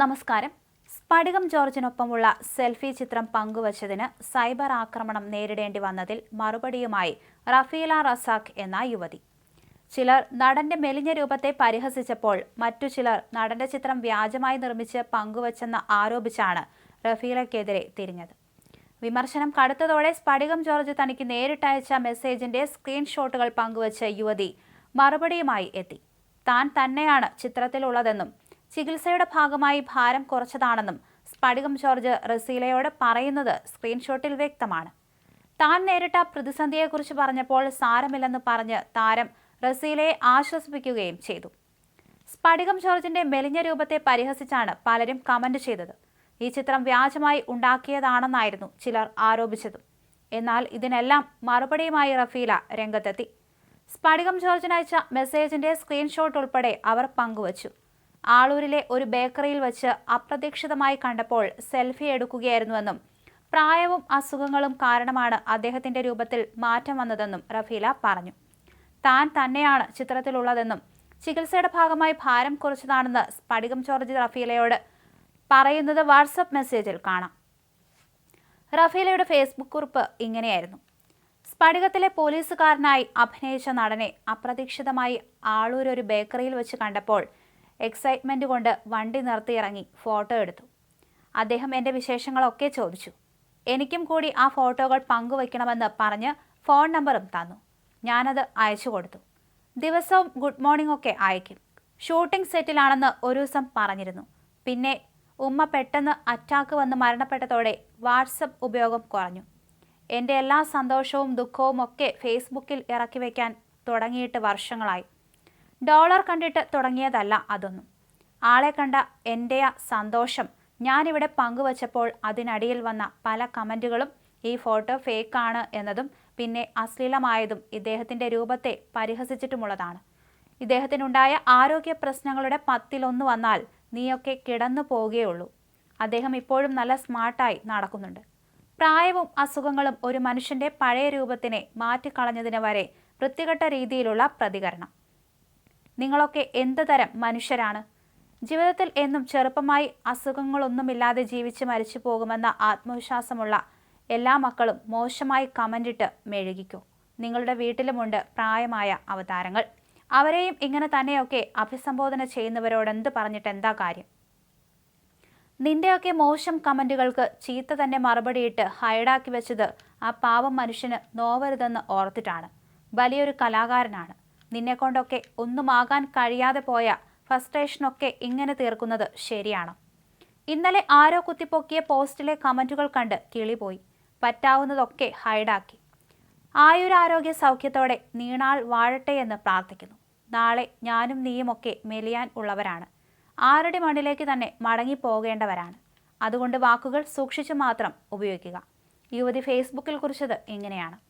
നമസ്കാരം. സ്പടികം ജോർജിനൊപ്പമുള്ള സെൽഫി ചിത്രം പങ്കുവച്ചതിന് സൈബർ ആക്രമണം നേരിടേണ്ടി വന്നതിൽ മറുപടിയുമായി റഫീല റസാഖ് എന്ന യുവതി. ചിലർ നടന്റെ മെലിഞ്ഞ രൂപത്തെ പരിഹസിച്ചപ്പോൾ മറ്റു ചിലർ നടന്റെ ചിത്രം വ്യാജമായി നിർമ്മിച്ച് പങ്കുവച്ചെന്ന് ആരോപിച്ചാണ് റഫീലയ്ക്കെതിരെ തിരിഞ്ഞത്. വിമർശനം കടുത്തതോടെ സ്പടികം ജോർജ് തനിക്ക് നേരിട്ടയച്ച മെസ്സേജിന്റെ സ്ക്രീൻഷോട്ടുകൾ പങ്കുവച്ച യുവതി മറുപടിയുമായി എത്തി. താൻ തന്നെയാണ് ചിത്രത്തിലുള്ളതെന്നും ചികിത്സയുടെ ഭാഗമായി ഭാരം കുറച്ചതാണെന്നും സ്പടികം ജോർജ് റസീലയോട് പറയുന്നത് സ്ക്രീൻഷോട്ടിൽ വ്യക്തമാണ്. താൻ നേരിട്ട പ്രതിസന്ധിയെക്കുറിച്ച് പറഞ്ഞപ്പോൾ സാരമില്ലെന്ന് പറഞ്ഞ് താരം റസീലയെ ആശ്വസിപ്പിക്കുകയും ചെയ്തു. സ്പടികം ജോർജിന്റെ മെലിഞ്ഞ രൂപത്തെ പരിഹസിച്ചാണ് പലരും കമന്റ് ചെയ്തത്. ഈ ചിത്രം വ്യാജമായി ഉണ്ടാക്കിയതാണെന്നായിരുന്നു ചിലർ ആരോപിച്ചതും. എന്നാൽ ഇതിനെല്ലാം മറുപടിയുമായി റഫീല രംഗത്തെത്തി. സ്ഫടികം ജോർജിനയച്ച മെസ്സേജിന്റെ സ്ക്രീൻഷോട്ട് ഉൾപ്പെടെ അവർ പങ്കുവച്ചു. ആളൂരിലെ ഒരു ബേക്കറിയിൽ വച്ച് അപ്രതീക്ഷിതമായി കണ്ടപ്പോൾ സെൽഫി എടുക്കുകയായിരുന്നുവെന്നും പ്രായവും അസുഖങ്ങളും കാരണമാണ് അദ്ദേഹത്തിന്റെ രൂപത്തിൽ മാറ്റം വന്നതെന്നും റഫീല പറഞ്ഞു. താൻ തന്നെയാണ് ചിത്രത്തിലുള്ളതെന്നും ചികിത്സയുടെ ഭാഗമായി ഭാരം കുറച്ചതാണെന്ന് സ്ഫടികം ജോർജ് റഫീലയോട് പറയുന്നത് വാട്സപ്പ് മെസ്സേജിൽ കാണാം. റഫീലയുടെ ഫേസ്ബുക്ക് കുറിപ്പ് ഇങ്ങനെയായിരുന്നു. സ്ഫടികത്തിലെ പോലീസുകാരനായി അഭിനയിച്ച നടനെ അപ്രതീക്ഷിതമായി ആളൂർ ഒരു ബേക്കറിയിൽ വെച്ച് കണ്ടപ്പോൾ എക്സൈറ്റ്മെന്റ് കൊണ്ട് വണ്ടി നിർത്തിയിറങ്ങി ഫോട്ടോ എടുത്തു. അദ്ദേഹം എന്റെ വിശേഷങ്ങളൊക്കെ ചോദിച്ചു. എനിക്കും കൂടി ആ ഫോട്ടോകൾ പങ്കുവയ്ക്കണമെന്ന് പറഞ്ഞ് ഫോൺ നമ്പറും തന്നു. ഞാനത് അയച്ചു കൊടുത്തു. ദിവസവും ഗുഡ് മോർണിംഗ് ഒക്കെ അയക്കും. ഷൂട്ടിംഗ് സെറ്റിലാണെന്ന് ഒരു ദിവസം പറഞ്ഞിരുന്നു. പിന്നെ ഉമ്മ പെട്ടെന്ന് അറ്റാക്ക് വന്ന് മരണപ്പെട്ടതോടെ വാട്സപ്പ് ഉപയോഗം കുറഞ്ഞു. എന്റെ എല്ലാ സന്തോഷവും ദുഃഖവും ഒക്കെ ഫേസ്ബുക്കിൽ ഇറക്കി വയ്ക്കാൻ തുടങ്ങിയിട്ട് വർഷങ്ങളായി. ഡോളർ കണ്ടിട്ട് തുടങ്ങിയതല്ല അതൊന്നും. ആളെ കണ്ട എന്റെ ആ സന്തോഷം. ഞാനിവിടെ പങ്കുവച്ചപ്പോൾ അതിനടിയിൽ വന്ന പല കമന്റുകളും ഈ ഫോട്ടോ ഫേക്കാണ് എന്നതും പിന്നെ അശ്ലീലമായതും ഇദ്ദേഹത്തിന്റെ രൂപത്തെ പരിഹസിച്ചിട്ടുമുള്ളതാണ്. ഇദ്ദേഹത്തിനുണ്ടായ ആരോഗ്യ പ്രശ്നങ്ങളുടെ പത്തിലൊന്ന് വന്നാൽ നീയൊക്കെ കിടന്നു പോവുകയുള്ളൂ. അദ്ദേഹം ഇപ്പോഴും നല്ല സ്മാർട്ടായി നടക്കുന്നുണ്ട്. പ്രായവും അസുഖങ്ങളും ഒരു മനുഷ്യന്റെ പഴയ രൂപത്തിനെ മാറ്റിക്കളഞ്ഞതിന് വരെ വൃത്തികെട്ട രീതിയിലുള്ള പ്രതികരണം. നിങ്ങളൊക്കെ എന്ത് തരം മനുഷ്യരാണ്? ജീവിതത്തിൽ എന്നും ചെറുപ്പമായി അസുഖങ്ങളൊന്നുമില്ലാതെ ജീവിച്ച് മരിച്ചു പോകുമെന്ന ആത്മവിശ്വാസമുള്ള എല്ലാ മക്കളും മോശമായി കമന്റിട്ട് മെഴുകിക്കൂ. നിങ്ങളുടെ വീട്ടിലുമുണ്ട് പ്രായമായ അവതാരങ്ങൾ. അവരെയും ഇങ്ങനെ തന്നെയൊക്കെ അഭിസംബോധന ചെയ്യുന്നവരോടെന്ത് പറഞ്ഞിട്ട് എന്താ കാര്യം? നിന്റെയൊക്കെ മോശം കമന്റുകൾക്ക് ചീത്ത തന്നെ മറുപടിയിട്ട് ഹൈഡാക്കി വെച്ചത് ആ പാവം മനുഷ്യന് നോവരുതെന്ന് ഓർത്തിട്ടാണ്. വലിയൊരു കലാകാരനാണ്. നിന്നെക്കൊണ്ടൊക്കെ ഒന്നുമാകാൻ കഴിയാതെ പോയ ഫ്രസ്ട്രേഷനൊക്കെ ഇങ്ങനെ തീർക്കുന്നത് ശരിയാണ്. ഇന്നലെ ആരോ കുത്തിപ്പൊക്കിയ പോസ്റ്റിലെ കമന്റുകൾ കണ്ട് കിളിപോയി. പറ്റാവുന്നതൊക്കെ ഹൈഡാക്കി. ആയുരാരോഗ്യ സൗഖ്യത്തോടെ നീണാൾ വാഴട്ടെ എന്ന് പ്രാർത്ഥിക്കുന്നു. നാളെ ഞാനും നീയുമൊക്കെ മെലിയാൻ ഉള്ളവരാണ്. ആരുടെ മണ്ണിലേക്ക് തന്നെ മടങ്ങിപ്പോകേണ്ടവരാണ്. അതുകൊണ്ട് വാക്കുകൾ സൂക്ഷിച്ചു മാത്രം ഉപയോഗിക്കുക. യുവതി ഫേസ്ബുക്കിൽ കുറിച്ചത് ഇങ്ങനെയാണ്.